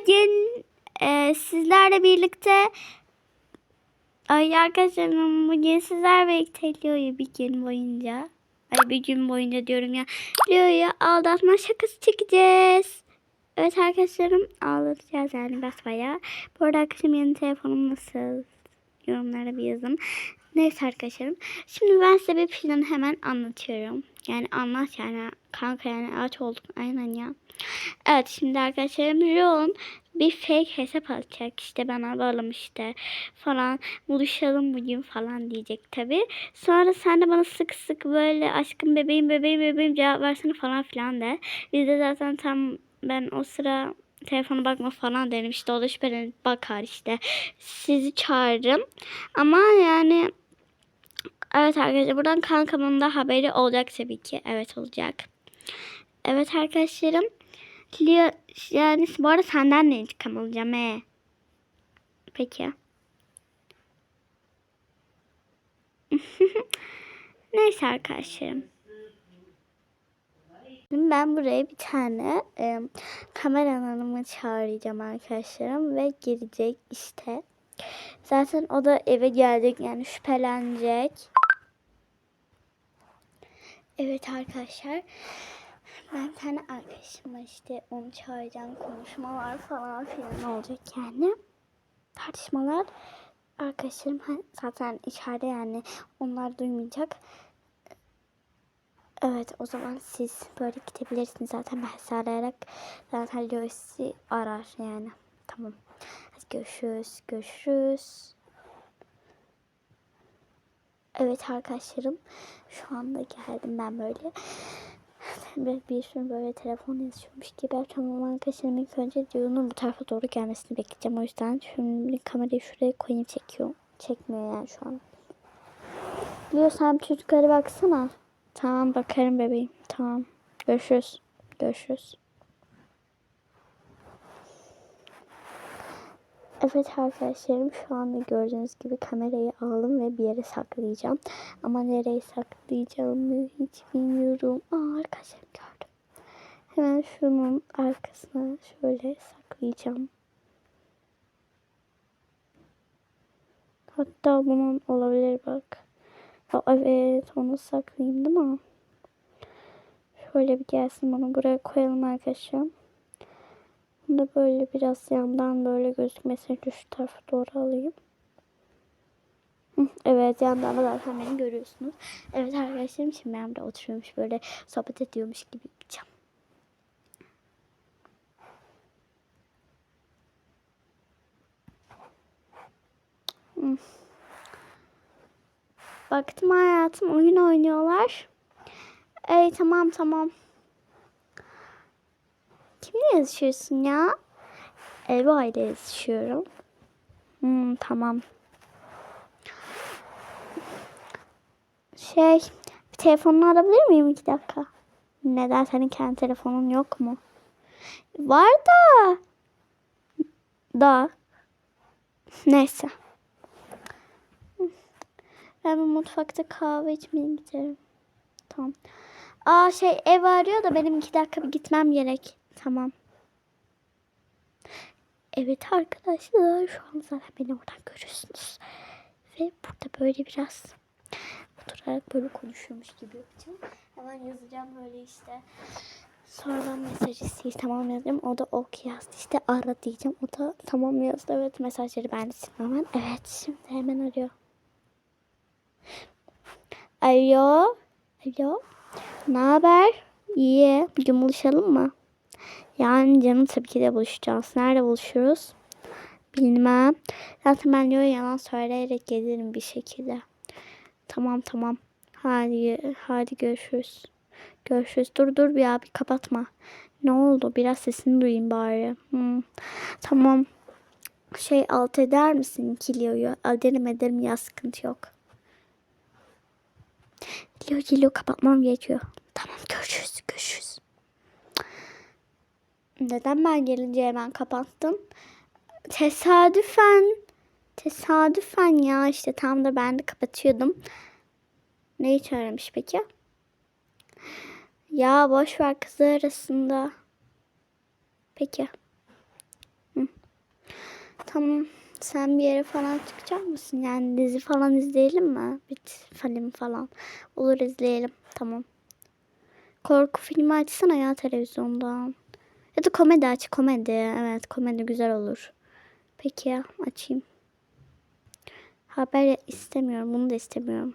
Bugün e, sizlerle birlikte Ay arkadaşlarım bugün sizler birlikte Leo'yu bir gün boyunca Ay bir gün boyunca diyorum ya Leo'yu aldatma şakası çekeceğiz. Evet arkadaşlarım ağlatacağız yani basbaya. Bu arada arkadaşım yeni telefonum nasıl? Yorumlara bir yazın. Neyse arkadaşlarım. Şimdi ben size bir planı hemen anlatıyorum. Yani anlat yani. Kanka yani aç olduk. Aynen ya. Evet şimdi arkadaşlarım Ron bir fake hesap açacak işte bana bağlam işte falan. Buluşalım bugün falan diyecek tabi. Sonra sen de bana sık sık böyle aşkım bebeğim bebeğim bebeğim cevap versene falan filan de. Biz de zaten tam ben o sıra telefona bakma falan derim. İşte o da şüphelenip bakar işte. Sizi çağırırım. Ama yani evet arkadaşlar buradan kankamın da haberi olacak tabii ki evet olacak evet arkadaşlarım Leo, yani bu arada senden de intikam alacağım he. Peki. Neyse arkadaşlarım. Ben buraya bir tane e, kameramanımı çağıracağım arkadaşlarım ve girecek işte. Zaten o da eve gelecek yani şüphelenecek. Evet arkadaşlar. Ben bir tane arkadaşım var işte onu çağıracağım konuşmalar falan filan olacak yani. Tartışmalar arkadaşlarım zaten içeride yani onlar duymayacak. Evet o zaman siz böyle gidebilirsiniz zaten ben arayarak zaten Leo sizi arar yani. Tamam. Hadi görüşürüz. Görüşürüz. Evet arkadaşlarım şu anda geldim ben böyle. Ve bir sürü böyle telefon yazıyormuş gibi. Tamam arkadaşlarım ilk önce Dio'nun bu tarafa doğru gelmesini bekleyeceğim. O yüzden şimdi kamerayı şuraya koyayım çekiyor. Çekmiyor yani şu an. Bir çocuklara baksana. Tamam bakarım bebeğim. Tamam. Görüşürüz. Görüşürüz. Evet arkadaşlarım şu anda gördüğünüz gibi kamerayı aldım ve bir yere saklayacağım. Ama nereye saklayacağımı hiç bilmiyorum. Aa arkadaşlarım gördüm. Hemen şunun arkasına şöyle saklayacağım. Hatta bunun olabilir bak. Aa, evet onu saklayayım değil mi? Şöyle bir gelsin bana buraya koyalım arkadaşlar. Bunu da böyle biraz yandan böyle gözükmesini şu tarafa doğru alayım. Evet yandan da zaten beni görüyorsunuz. Evet arkadaşlarım şimdi ben burada oturuyormuş böyle sohbet ediyormuş gibi yapacağım. Baktım hayatım oyun oynuyorlar. Ey tamam tamam. Kimle yazışıyorsun ya? Eva ile yazışıyorum. Hmm, tamam. Şey, bir telefonunu alabilir miyim iki dakika? Neden senin kendi telefonun yok mu? Var da. Da. Neyse. Ben mutfakta kahve içmeye giderim. Tamam. Aa şey ev arıyor da benim iki dakika gitmem gerek. Tamam. Evet arkadaşlar şu an zaten beni oradan görüyorsunuz. Ve burada böyle biraz oturarak böyle konuşuyormuş gibi yapacağım. Hemen yazacağım böyle işte. Sonradan mesaj isteyiz tamam yazdım. O da ok yazdı işte ara diyeceğim. O da tamam yazdı. Evet mesajları ben hemen. Evet şimdi hemen arıyor. Alo. Alo. Ne haber? İyi. Bugün buluşalım mı? Yani canım tabii ki de buluşacağız. Nerede buluşuruz? Bilmem. Zaten ben diyor yalan söyleyerek gelirim bir şekilde. Tamam tamam. Hadi hadi görüşürüz. Görüşürüz. Dur dur bir abi kapatma. Ne oldu? Biraz sesini duyayım bari. Hmm. Tamam. Şey alt eder misin Kilio'yu? Ederim ederim ya sıkıntı yok. Leo geliyor kapatmam gerekiyor. Tamam görüşürüz görüşürüz. Neden ben gelince hemen kapattın? Tesadüfen. Tesadüfen ya işte tam da ben de kapatıyordum. Neyi çağırmış peki? Ya boş ver kızlar arasında. Peki. Hı. Tamam. Sen bir yere falan çıkacak mısın? Yani dizi falan izleyelim mi? Bir film falan. Olur izleyelim. Tamam. Korku filmi açsana ya televizyondan. Ya da komedi aç. Komedi. Evet komedi güzel olur. Peki ya açayım. Haber istemiyorum. Bunu da istemiyorum.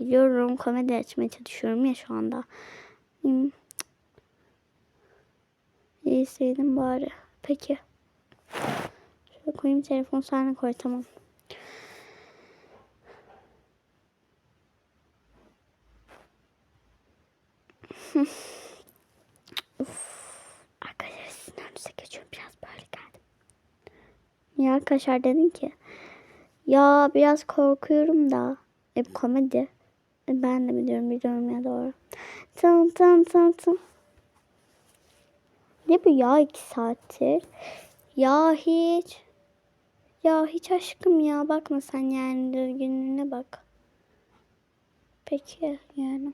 Biliyorum komedi açmaya çalışıyorum ya şu anda. Hmm. İyi sevdim bari. Peki. Şöyle koyayım telefon sana koy tamam. Uf. Arkadaşlar sizin önünüze geçiyorum biraz böyle geldim. Ya arkadaşlar dedin ki ya biraz korkuyorum da. E komedi. E, ben de biliyorum biliyorum ya doğru. Tamam tamam tamam tamam. Ne bu ya iki saattir? Ya hiç. Ya hiç aşkım ya bakma sen yani düzgünlüğüne bak. Peki yani.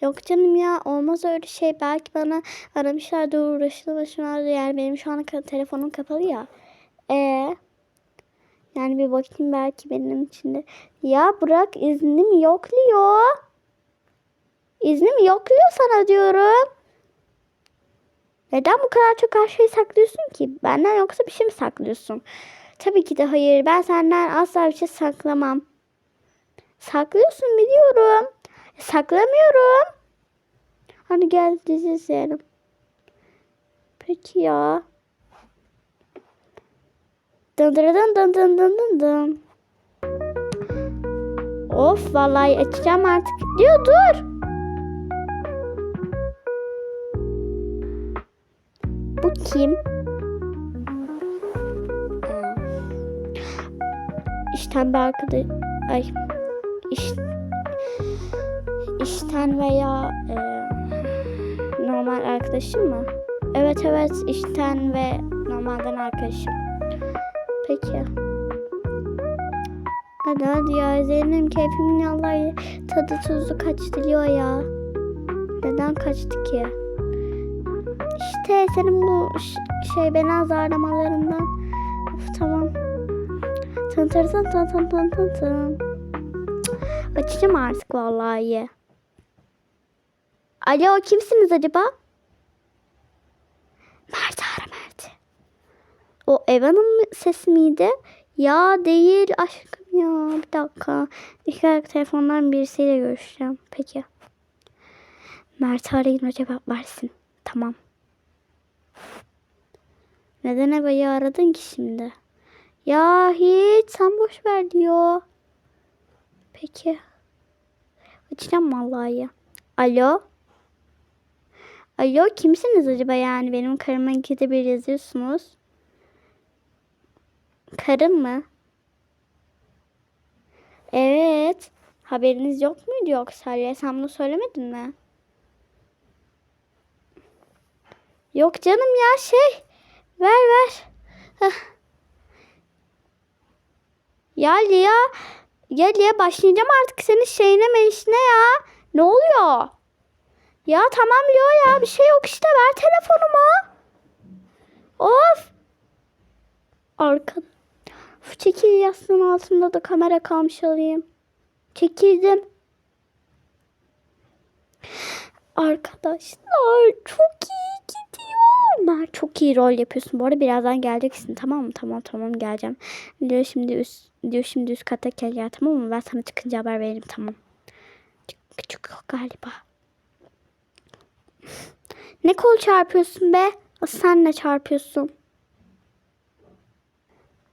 Yok canım ya olmaz öyle şey. Belki bana aramışlar da uğraşmışlar yani benim şu an telefonum kapalı ya. E yani bir bakayım belki benim içinde. Ya bırak iznim yokluyor. İznim yokluyor sana diyorum. Neden bu kadar çok her şeyi saklıyorsun ki? Benden yoksa bir şey mi saklıyorsun? Tabii ki de hayır. Ben senden asla bir şey saklamam. Saklıyorsun biliyorum. Saklamıyorum. Hadi gel dizi izleyelim. Peki ya. Dın dın dın dın dın dın dın. Of vallahi açacağım artık. Diyor dur. Bu kim? İşten bir arkadaş... Ay. İş, işten veya e, normal arkadaşım mı? Evet evet işten ve normalden arkadaşım. Peki. Hadi hadi ya Zeynep keyfimin Allah tadı tuzu kaçtırıyor ya. Neden kaçtı ki? İşte senin bu şey beni azarlamalarından. Of tamam. Tın tın tın tın tın tın tın tın. Açacağım artık vallahi. Alo kimsiniz acaba? Mert ara Mert. O Evan'ın sesi miydi? Ya değil aşkım ya. Bir dakika. İlk olarak telefondan birisiyle görüşeceğim. Peki. Mert arayın o cevap versin. Tamam. Neden Eva'yı aradın ki şimdi? Ya hiç sen boş ver diyor. Peki. Açacağım vallahi. Alo. Alo kimsiniz acaba yani benim karıma bir yazıyorsunuz. Karım mı? Evet. Haberiniz yok muydu yoksa? Ya sen bunu söylemedin mi? Yok canım ya şey. Ver ver. Ya Lia. Ya Lia başlayacağım artık senin şeyine menişine ya. Ne oluyor? Ya tamam Lia ya bir şey yok işte ver telefonumu. Of. Arkada. Uf, çekil yastığın altında da kamera kalmış alayım. Çekildim. Arkadaşlar çok iyi gidiyor. Ben çok iyi rol yapıyorsun. Bu arada birazdan geleceksin tamam mı? Tamam tamam geleceğim. Diyor şimdi üst, diyor şimdi üst kata gel ya tamam mı? Ben sana çıkınca haber veririm tamam. Küçük galiba. Ne kol çarpıyorsun be? Sen ne çarpıyorsun?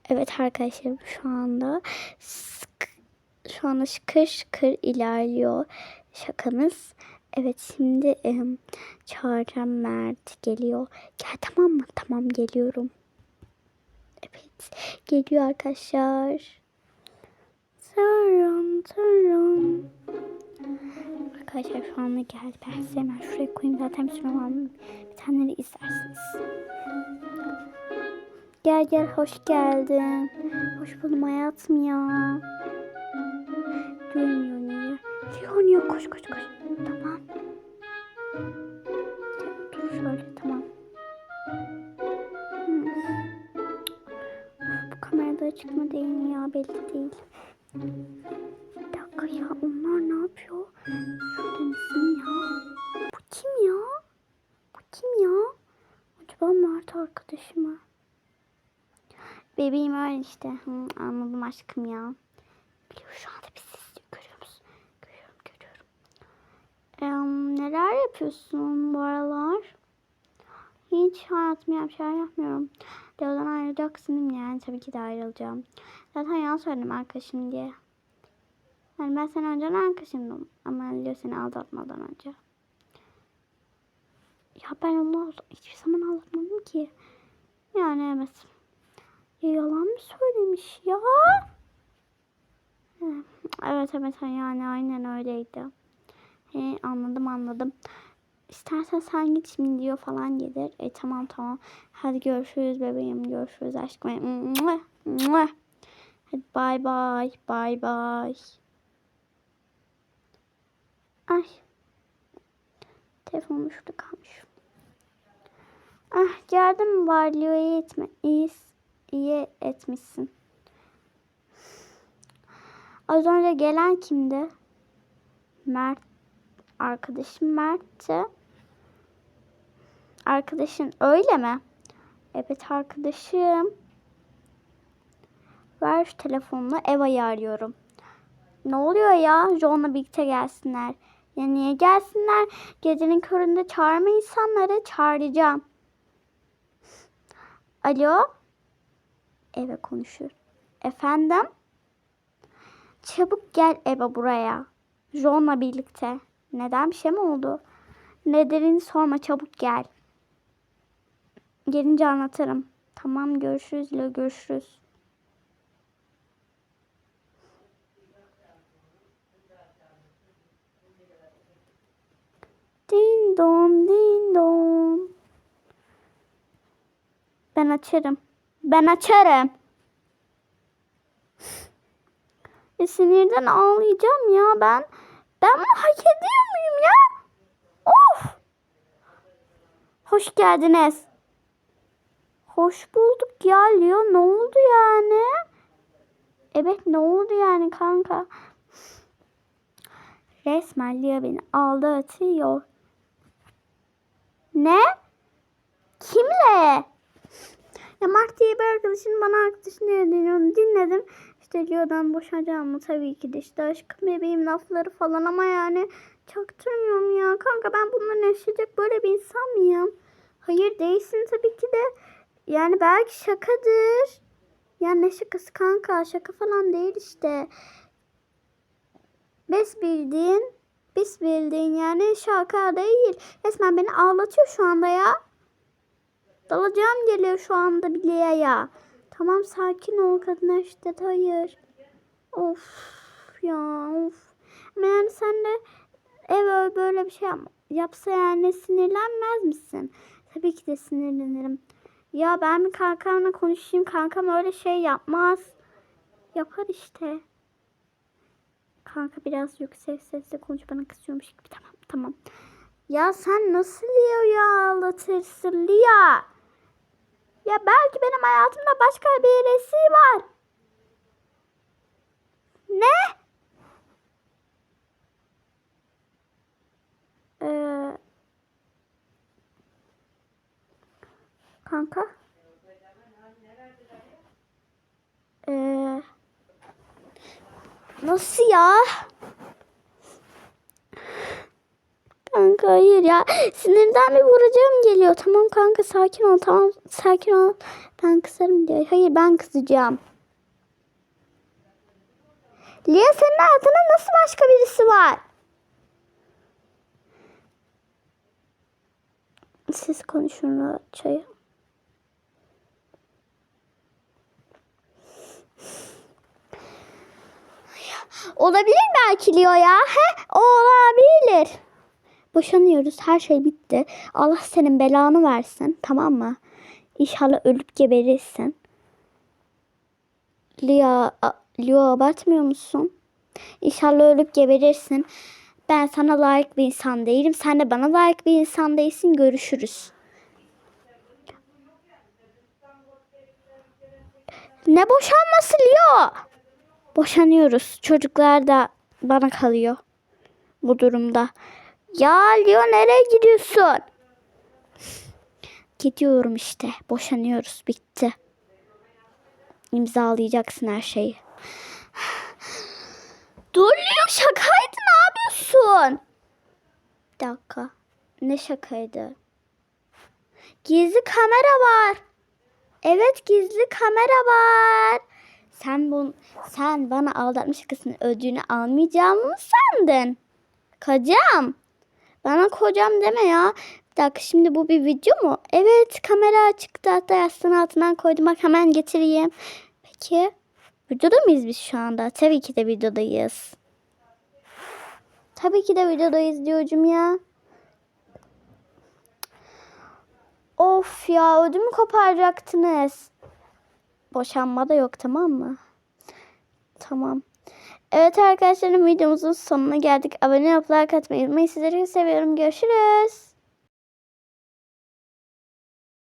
Evet arkadaşlar şu anda şu anda şıkır şıkır ilerliyor şakamız. Evet şimdi e, çağıracağım Mert geliyor. Gel tamam mı? Tamam geliyorum. Evet geliyor arkadaşlar. Tarım tarım. Arkadaşlar şu anda geldi. Ben size hemen şuraya koyayım. Zaten bir sürü var. Bir tane de isterseniz. Gel gel hoş geldin. Hoş buldum hayatım ya. Dön Leonia. Leonia koş koş koş. Tamam. Dur şöyle tamam. Hmm. Bu kamerada açık mı değil mi ya belli değil. Bir dakika ya onlar ne yapıyor? Şurada misin ya? Bu kim ya? Bu kim ya? Acaba Mart arkadaşı mı? Bebeğim öyle işte. Hı, anladım aşkım ya. Biliyor şu anda biz sizi görüyor musun? Görüyorum görüyorum. Em, neler yapıyorsun bu aralar? Hiç hayatımda bir şey yapmıyorum. Leo'dan ayrılacaksın değil mi? Yani tabii ki de ayrılacağım. Zaten yalan söyledim arkadaşım diye. Yani ben seni önceden arkadaşımdım. Ama Leo seni aldatmadan önce. Ya ben onu hiçbir zaman aldatmadım ki. Yani evet. Ya yalan mı söylemiş ya? Evet evet yani aynen öyleydi. He, anladım anladım. İstersen sen git şimdi diyor falan gelir. E tamam tamam. Hadi görüşürüz bebeğim. Görüşürüz aşkım. Hadi bay bay. Bay bay. Ay. Telefonum şurada kalmış. Ah geldim var iyi etme. İyi, iyi etmişsin. Az önce gelen kimdi? Mert. Arkadaşım Mert'ti. Arkadaşın öyle mi? Evet arkadaşım. Ver şu telefonunu Eva'yı arıyorum. Ne oluyor ya? John'la birlikte gelsinler. Ya niye gelsinler? Gecenin köründe çağırma insanları çağıracağım. Alo? Eve konuşur. Efendim? Çabuk gel Eva buraya. John'la birlikte. Neden bir şey mi oldu? Nedenini sorma çabuk gel. Gelince anlatırım. Tamam görüşürüz Leo görüşürüz. Din don din don. Ben açarım. Ben açarım. E, sinirden ağlayacağım ya ben. Ben bunu hak ediyor muyum ya? Of! Hoş geldiniz. Hoş bulduk ya Leo. Ne oldu yani? Evet ne oldu yani kanka? Resmen Leo beni aldatıyor. Ne? Kimle? Ya Mark diye bir arkadaşım bana arkadaşın onu dinledim. İşte Leo'dan boşanacağımı tabii ki de işte aşkım bebeğim lafları falan ama yani çaktırmıyorum ya. Kanka ben bunları yaşayacak böyle bir insan mıyım? Hayır değilsin tabii ki de. Yani belki şakadır. Ya ne şakası kanka şaka falan değil işte. Biz bildiğin, biz bildiğin yani şaka değil. Resmen beni ağlatıyor şu anda ya. Dalacağım geliyor şu anda bileğe ya. Tamam sakin ol kadına şiddet hayır. Of ya of. Yani sen de ev böyle bir şey yap- yapsa yani sinirlenmez misin? Tabii ki de sinirlenirim. Ya ben bir kankamla konuşayım. Kankam öyle şey yapmaz. Yapar işte. Kanka biraz yüksek sesle konuş bana kızıyormuş gibi. Tamam tamam. Ya sen nasıl Leo'yu ağlatırsın Lia? Ya belki benim hayatımda başka birisi var. Ne? Ee, kanka. Ee, nasıl ya? Kanka hayır ya. Sinirden bir vuracağım geliyor. Tamam kanka sakin ol. Tamam sakin ol. Ben kızarım diyor. Hayır ben kızacağım. Lia senin hayatında nasıl başka birisi var? Siz konuşun çayı. Olabilir belki Leo ya. He? Olabilir. Boşanıyoruz. Her şey bitti. Allah senin belanı versin. Tamam mı? İnşallah ölüp geberirsin. Leo, Leo abartmıyor musun? İnşallah ölüp geberirsin. Ben sana layık bir insan değilim. Sen de bana layık bir insan değilsin. Görüşürüz. Ne boşanması Leo? Boşanıyoruz. Çocuklar da bana kalıyor bu durumda. Ya Leo nereye gidiyorsun? Gidiyorum işte. Boşanıyoruz. Bitti. İmzalayacaksın her şeyi. Dur Leo şakaydı ne yapıyorsun? Bir dakika. Ne şakaydı? Gizli kamera var. Evet gizli kamera var. Sen bu sen bana aldatma şakasının ödülünü almayacağımı mı sandın? Kocam. Bana kocam deme ya. Bir dakika şimdi bu bir video mu? Evet kamera çıktı hatta yastığın altından koydum. Bak hemen getireyim. Peki videoda mıyız biz şu anda? Tabii ki de videodayız. Tabii ki de videodayız diyorcum ya. Of ya ödümü koparacaktınız. Boşanma da yok tamam mı? Tamam. Evet arkadaşlarım videomuzun sonuna geldik. Abone olup like atmayı unutmayın. Sizleri seviyorum. Görüşürüz.